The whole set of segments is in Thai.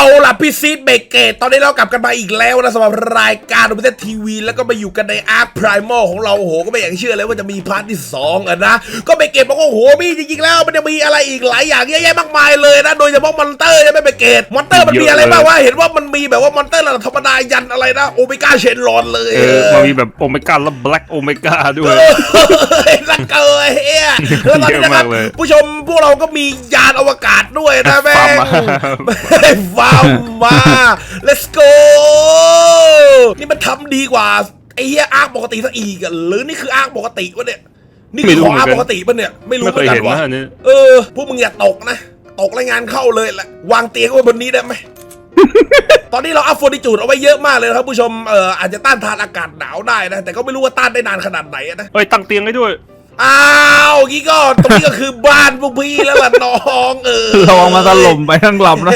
เอาล่ะพี่ซีดเบเกตตอนนี้เรากลับกันมาอีกแล้วนะสำหรับรายการดูประเทศทีวี แล้วก็มาอยู่กันในอาร์คพรายมอลของเราโอ้โหก็ไม่อยากเชื่อเลยว่าจะมีพาร์ทที่ 2อะนะ ก็เบเกตบอกว่าโอ้โหมีจริงๆแล้วมันจะมีอะไรอีกหลายอย่างเยอะแยะมากมายเลยนะโดยเฉพาะมอนเตอร์ใช่ไหมเบเกตมอนเตอร์มันมีอะไรบ้างวะเห็นว่ามันมีแบบว่ามอนเตอร์ระดับธรรมดายันอะไรนะโอเมก้าเชนรอนเลยเออมันมีแบบโอเมก้าและแบล็กโอเมก้าด้วยเฮ้ยนักเกยเฮียแล้วตอนนี้นะครับเยอะมากเลยผู้ชมพวกเราก็มียานอวกาศด้วยนะแม่งฟาร์มมาฟาร์มมา let's go นี่มันทำดีกว่าไอ้เหี้ยอาร์คปกติซะอีกอะหรือนี่คืออาร์คปกติวะเนี่ย นี่คือของอาร์คปกติปะเนี่ย ไม่รู้ไม่เหมืเคอยนกัเห็นนวะนะอันนี้เออ พวกมึงอย่าตกนะ ตกรายงานเข้าเลยแหละ วางเตียงไว้บนนี้ได้ไหม ตอนนี้เราอัพโฟดิจูดเอาไว้เยอะมากเลยนะครับผู้ชม เอ่ออาจจะต้านทานอากาศหนาวได้นะ แต่ก็ไม่รู้ว่าต้านได้นานขนาดไหนอะนะเอ้ยตั้งเตียงให้ด้วย อ้าวงี้ก็ตรงนี้ก็คือบ้านพวกพี่แล้วล่ะน้องเออระวังมาถล่มไปทั้งลำนะ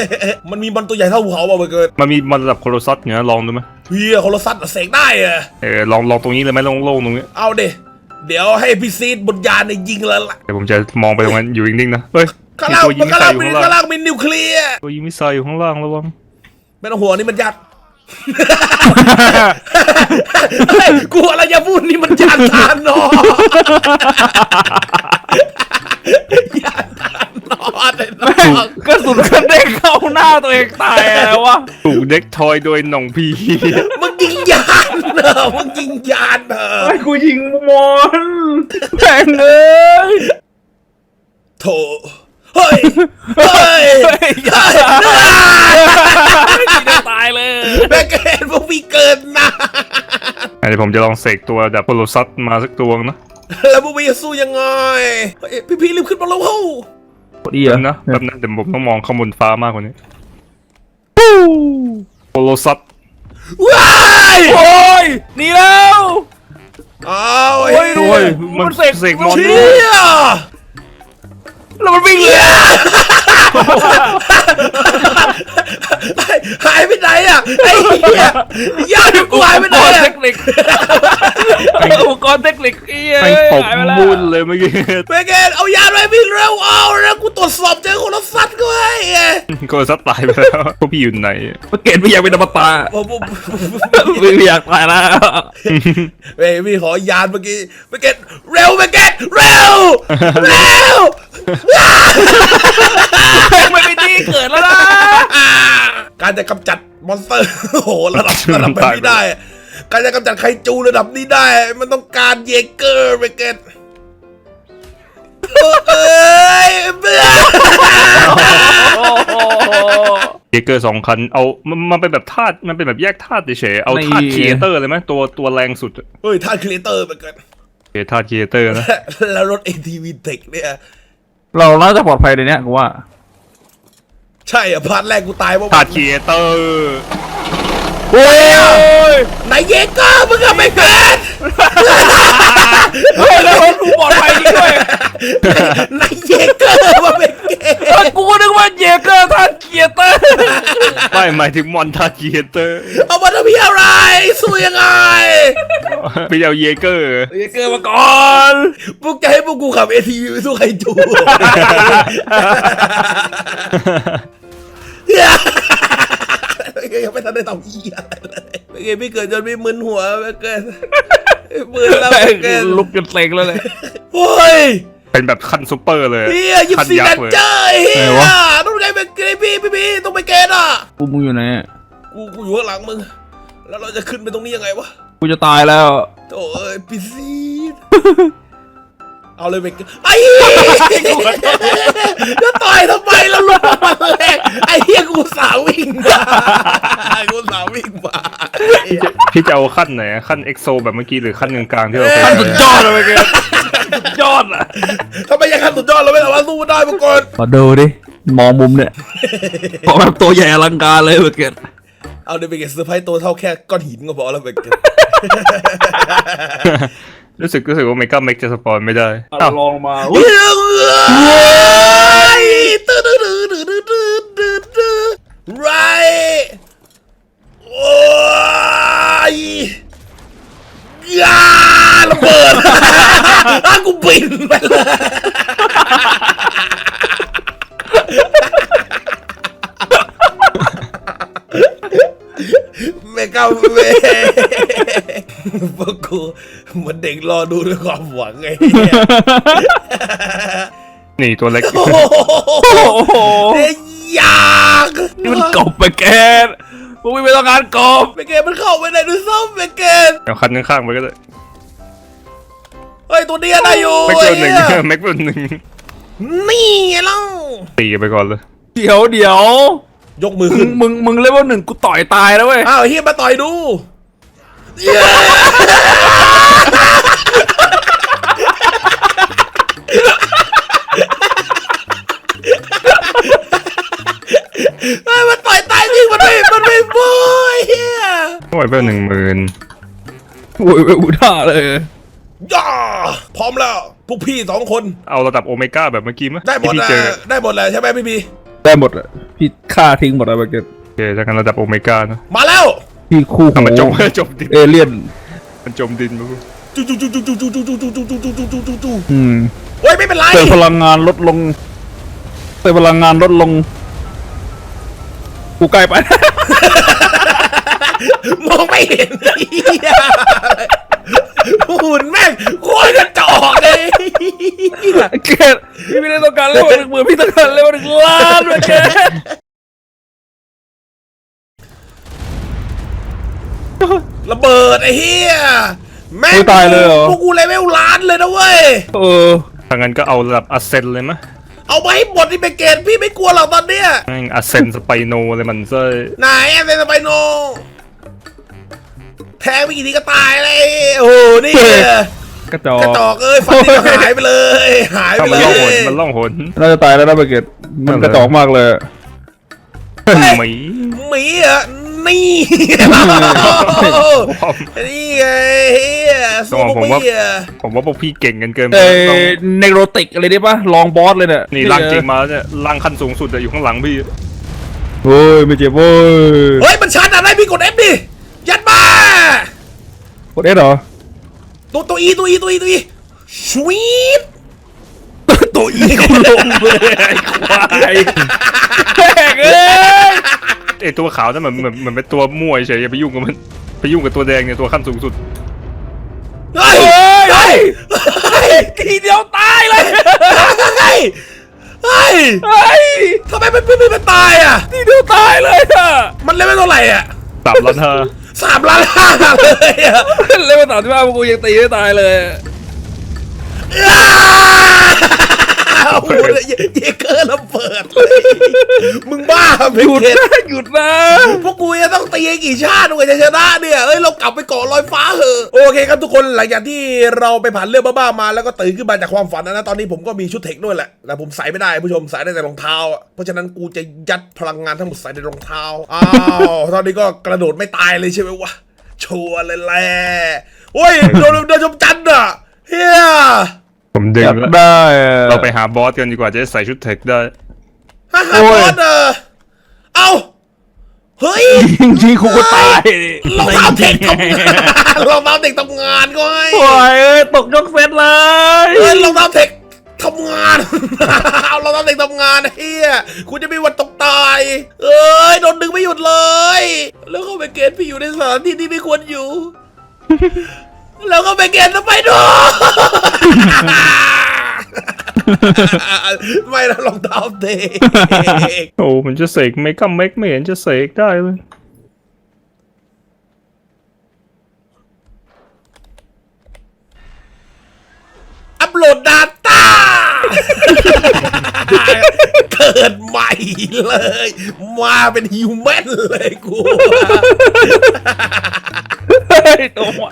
มันมีบอลตัวใหญ่เท่าภูเขาเปล่าเกิดมันมีมันระดับโคโรซัสเนี่ยลองดูไหมเฮียโคลอสซัสเสกได้เหรอเออลองลองตรงนี้เลยไหมโล่งๆตรงนี้เอาเดเดี๋ยวให้พี่ซีดบนยานเนี่ยยิงแล้วล่ะเดี๋ยวผมจะมองไปตรงนั้นอยู่นิ่งๆนะเฮ้ยข้างมีล่างตัวยิงมิสข้างไซล่างล์อมียู่ข้างข้างล่างล่างมีนิวเคลียร์ตัวยิงมิสไซล์อยู่ข้างล่างระวังไม่ต้องห่วงนี่มันยัด เฮ้ยกูอะไรจะพูดนี่มันยานทานนอยานทานนอเลยน้องกระสุนกระเด้งเข้าหน้าตัวเองตายอะไรวะถูกเด็กทอยโดยหน่องพีมึงยิงยานเหรอมึงยิงยานเหรอไอ้กูยิงมอนแข่งเลยโถ เฮ้ยเฮ้ยเฮ้ยอย่าจะตายเลยแม่เกนพวกพี่เกินนะเดี๋ยวผมจะลองเสกตัวแบบโคโรซัสมาสักตัวนะแล้วพวกพี่จะสู้ยังไงเฮ้ยพี่พี่รีบขึ้นมาแล้วเฮ้ยดีเหรอนะแป๊บนะเดี๋ยวผมต้องมองข้างบนฟ้ามากกว่านี้โคโรซัสว้ายโอ้ยหนีแล้วอ้าวโอ้ยเฮ้โอ้ยยมันเสกเสกมอนเชี่ด้วย แล้วมันวิ่งเลยหายไปไหนอะไอ้เหี้ยญาติกูหายไปไหนอุปกรณ์อะเทคนิคอุปกรณ์เทคนิคเอ้ยไปตบหายไปแล้วมุนเลยเมื่อกี้แม่เกนเอายาไปพี่เร็วเอาแล้วกูตรวจสอบเจอคนละสัตว์ก็ไอ้เอ้ยโคโรซัสตายไปแล้วพวกพี่อยู่ไหนมาเกตไม่อยากเป็นอมตะผมผมไม่อยากตายแล้วเฮ้ยพี่ขอยานเมื่อกี้แม่เกนเร็วแม่เกนเร็วเร็ว ไม่เป็นที่เกิดแล้วนะ การจะกำจัดมอนสเตอร์โอ้โหระดับระดับแบบนี้ได้อะการจะกำจัดไคจูระดับนี้ได้ มันต้องการเยเกอร์ไปเกตเอ้ยเบื่อเยเกอร์สองคัน เอามันมันเป็นแบบธาตุมันเป็นแบบแยกธาตุเฉยๆเอาธาตุไม่ครีเอเตอร์เลยไหมตัวตัวแรงสุดอะเฮ้ยท่านครีเอเตอร์ไปเกินเอธาตุครีเอเตอร์นะ แล้วรถ ATV เทคเนี่ย เราน่าจะปลอดภัยเลยเนี่ยกูว่าใช่อะพาร์ทแรกกูตายเพราะธาว่าตุครีเอเตอร์โอ้ยไหนเยเกอร์มึงอะไม่เกินเฮ้ยแล้วรถกูปลอดภัยจริงด้วยไหนเยเกอร์มาไม่เกิน เออกูก็นึกว่าเยเกอร์ท่านเกียร์เตอร์ ไม่หมายถึงมอนธาตุครีเอเตอร์เอามาทำพี่อะไรสู้ยังไงไม่เอาเยเกอร์เยเกอร์มาก่อนพวกจะให้พวกกูขับ ATV ไปสู้ไคจูยังไม่ทันได้ทำอีอะไรเลยไม่เกินไม่เกิดจนไม่มึนหัวไม่เกินมึนแล้วไม่เกินลุกกันเซ็งแล้วเลยโอ้ย เป็นแบบขั้นซุปเปอร์เลยเฮียยิบขั้นซียัแดกนษ์เลยเจอร์เฮีไหนยวะต้องไงเป็นเกรพี่พี่พี่ต้องไปเกณฑ์อะกูมึงอยู่ไหนอะกูกูอยู่ข้างหลังมึง แล้วเราจะขึ้นไปตรงนี้ยังไงวะกูจะตายแล้วโถ่เอ้ยพี่ซีดเอาเลยไปเกไอ้จะต่อยทำไมแล้วลุกมาแรงไอ้เฮียกูสาววิ่งมากูสาววิ่งมาพี่จะเอาขั้นไหนอะขั้นเอ็กโซแบบเมื่อกี้หรือขั้นกลางๆที่เราเคยขั้นใช้สุดยอดเลยเกต สุดยอดอะทำไมยังขั้นสุดยอดเราไม่สามารถสู้ได้มาก่อนมาดูดิ มองมุมเนี่ยขอแบบตัวใหญ่อลังการเลยเกตเอาเดี๋ยวไปเก็บเซอร์ไพรส์ตัวเท่าแค่ก้อนหินก็พอแล้วไปเก็บรู้สึกรู้สึกว่าเมกาเมกจะสปอนไม่ได้เอาอ้าวลองมา กูบินไปเลยกาเฟพวกกูเหมันเด็กรอดูด้วยความหวังไงเหี้ยนี่ตัวเล็กโอ้โหโอ้โหเฮ้ยอยากนี่มันกบไปแกนพวกไม่ต้องการกบเบเกนมันเข้าไปในด้วยซ้ำเบเกนเดี๋ยวคันข้างๆไปก็ได้ เฮ้ยตัวเนี้ยได้อยู่แม็กเปิลหนึ่งไอ้เหี้ยแม็กเปิลหนึ่งนี่ไงเล่าตีไปก่อนเลยเดี๋ยวเดี๋ยวยกมือมึขึ้งนมึงมึงเลเวลหนึ่งกูต่อยตายแล้วเว้ยอ้าวเฮียมาต่อยดูเย้เฮ้ยมันต่อยตายจริงมันไม่มันไม่โบยเฮียโอ้ยเป็นหนึ่งหมื่นโอ้ยเว้ยอุท่าเลย ย่า พร้อมแล้ว พวกพี่สองคน เอาระดับโอเมก้าแบบเมื่อกี้มั้ยได้หมดที่แล้พี่วเจอได้หมดแล้วใช่ไหมพี่พีได้หมดอะพี่ฆ่าทิ้งหมดแล้วไปเกนโอเคจากกันระดับโอเมก้านะมาแล้ว พี่คู่ทำไมจมหูจมดินเอเลี่ยน มันจมดินมาจูจูจูจูจูจูจูจูจูจูจูจูจูจูจูอืมโอ้ยไม่เป็นไรเติมพลังงานลดลงเติมพลังงานลดลง กูใกล้ไป มองไม่เห็นเหี้ยหุ่นแม่งโคตรกระจอกเลยเกดพี่ไม่ได้ต้องการเลเวลหนึ่งหมื่นพี่ต้องการเลเวลหนึ่งล้านเลยเกดระเบิดไอ้เหี้ยแม่งไม่ตายเลยเหรอ พวกกูเลเวลล้านเลยนะเว้ยเออถ้างั้นก็เอาระดับอัสเซนเลยมั้ยเอาไปให้หมดที่ไปเกณฑ์พี่ไม่กลัวหรอกตอนเนี้ยแม่งอัสเซนสไปโนอะไรมันเซ้ยไหนแอมเซนสไปโน แทงไปกี่ทีก็ตายเลยโอ้โหนี่กระจอกกระจอกเอ้ยฟันนี่ก็หายไปเลย หายไปถ้ามันเลล่องหนยมันล่องหนน่าจะตายแล้วนะไปเกตมันกระจอกมากเลยหมีหมีเหรอะนี่นี่ไงเฮียสู้พวกพี่อะผมว่าพวกพี่เก่งกันเกินไปเอ้ต้องเนโรติกอะไรได้ปะลองบอสเลยเนี่ยนี่ร่างจริงมาแล้วเนี่ยร่างขั้นสูงสุดอะอยู่ข้างหลังพี่ โอ้ยไม่เจ็บเว้ยเฮ้ยมันชันอะไรพี่กด F ดิ ยัดมากดเอสเหรอตัวตัวอีตัวอีตัวอีตัวอีชวีดตัวอีกูลงเลยไอ้ควายแม่งเอ้ยไอตัวขาวนั่นเหมือนเหมือนเหมือนเป็นตัวมั่วเฉยอย่าไปยุ่งกับมันไปยุ่งกับตัวแดงเนี่ยตัวขั้นสูงสุด เฮ้ยเฮ้ยเฮ้ยทีเดียวตายเลยเฮ้ยเฮ้ยเฮ้ยทำไมมันไม่มันตายอะทีเดียวตายเลยอะมันเลเวลเท่าไหร่อะสามล้านห้า สามล้านห้าเลยอะเล่นมาสามสิบห้ากูยังตีไม่ตายเลย โอ้โหเยเกอร์ระเบิดเลยมึงบ้าไหยุดเกตนะหยุดนะพวกกูจะต้องตีกี่ชาติกว่าจะชนะเนี่ยเอ้ยเรากลับไปเกาะลอยฟ้าเหอะโอเคครับทุกคนหลังจากที่เราไปผ่านเรื่องบ้าๆมาแล้วก็ตื่นขึ้นมาจากความฝันนะตอนนี้ผมก็มีชุดเทคด้วยแหละแต่ผมใส่ไม่ได้ผู้ชมใส่ได้แต่รองเท้า เพราะฉะนั้นกูจะยัดพลังงานทั้งหมดใส่ในรองเท้าอ้าวตอนนี้ก็กระโดดไม่ตายเลยใช่ไหมวะชัวร์เลยแหละโอ้ยโดนโดนชมจันทร์อะเฮีย ผมดึองยากแล้วได้อะเราไปหาบอสกันดีกว่าจะได้ใส่ชุดเทคได้ ฮ่าฮ่าโอ้บย อสเออเอาเฮ้ยจริงๆกูก็ตายรองเท้าเด็กทำงานรองเท้าเด็กทำงานก็ให้โอ้ยเอ้ยตกยกเซตเลย เฮ้ยรองเท้าเด็กทำงาน เอารองเท้าเด็กทำงานเฮียคุณจะมีวันตกตาย เอ้ยโดนดึงไม่หยุดเลย แล้วก็ไปเกณฑ์พี่อยู่ในสถานที่ที่ไม่ควรอยู่ แล้วก็ไปเกณฑ์ทำไมด้วยไม่นะรองเท้าเด็กโอ้มันจะเสกเมกัมเมกไม่เห็นจะเสกได้เลยอัปโหลด Data เกิดใหม่เลย มาเป็นฮิวแมนเลยกูเฮ้ย ตัวใหม่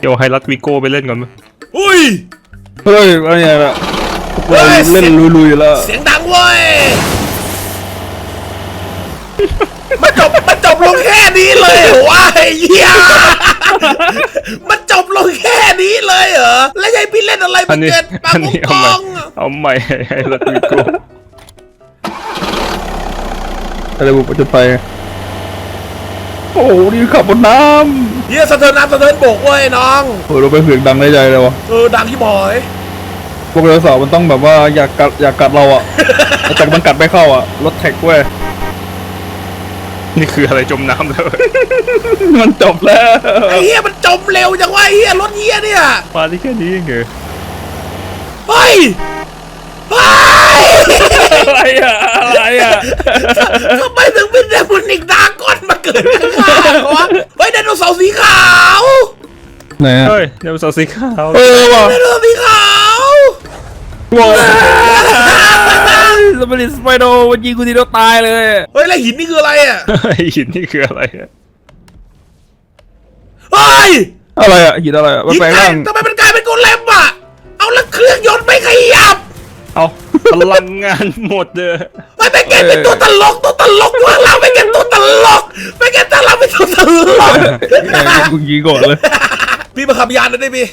เดี๋ยวให้รัดวิโก้ไปเล่นก่อนมั้ยอุ้ยเฮ้ยอะไรเนี่ยล่ะพวกเราเฮ้ยเล่นลุยๆแล้ว เสียงดังเว้ยมันจบมันจบลงแค่นี้เลยเหรอวะไอ้เหี้ยมันจบลงแค่นี้เลยเหรอ แล้วยายพี่เล่นอะไรอัมันนี้เกิดปาอักนนี้กเอาใหม่องอะเอาใหม่ให้รัดวิโก้อะไรบุกจะไป โอ้โหนี่ขับบนน้เฮียสะเทินน้ำสะเทินบกเว้ยน้องำโอ้ยเราไปเผือกดังได้ใจเลยวะเออดังที่บอยพวกเราสาวมันต้องแบบว่าอยากกัดอยากกัดเราอะแต่มันกัดไม่เข้าอะรถแท็กเว้ยนี่คืออะไรจมน้ำแล้ว มันจบแล้วไอ้เหี้ยมันจมเร็วจังวะไอ้เหี้ยรถเหี้ยเนี่ยมาที่แค่นี้เองเหรอเฮ้ยเฮ้ยอะไรอะอะไรอะ ทำไมถึงเป็นเดมอนิกดากอนมาเกิดข้างล่างวะเฮ้ยไดโนเสาร์สีขาวไหนอะเฮ้ยเดี๋ยวสาวสีขาวเออว่ะไดโนเสาร์สีขาวว้าวสปิริตสไปโดมันยิงกูทีเดียวตายเลย เฮ้ยแล้วหินนี่คืออะไรอะไอ้หินนี่คืออะไรอะเฮ้ยอะไรอะหินอะไรอะมันหินแปลงไงร่างทำไมมันกลายเป็นโกเลมอะเอาแล้วเครื่องยนต์ไม่ขยับเอาพลังงานหมดเลย ไม่ไปเก็บเป็นตัวตลกตัวตลกพวกเราไม่เก็บตัวตลกไม่เก็บตัวเราเป็นตัวตลกแกกูยิงก่อนเลยพี่มาขับยานหน่อยได้พี่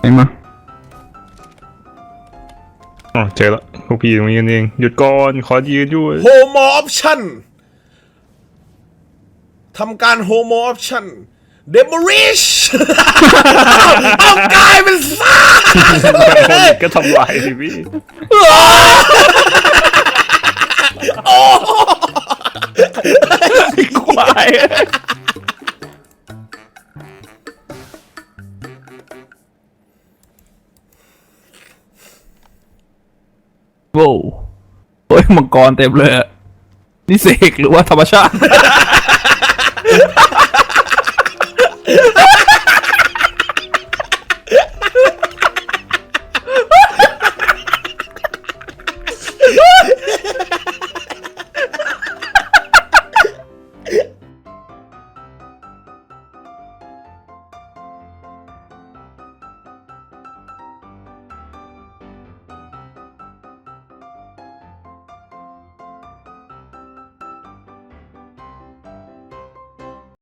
ไอ้มาอ๋อเจอละพวกพี่ตรงนี้กันเองหยุดก่อนขอยืนด้วยโฮโมออปชั่นทำการโฮโมออปชั่นเดมอริชเอากลายเป็นซากก็ทำลายสิพี่ ควายโว้วโอ้ยมังกรเต็มเลย นี่เสกหรือว่าธรรมชาติ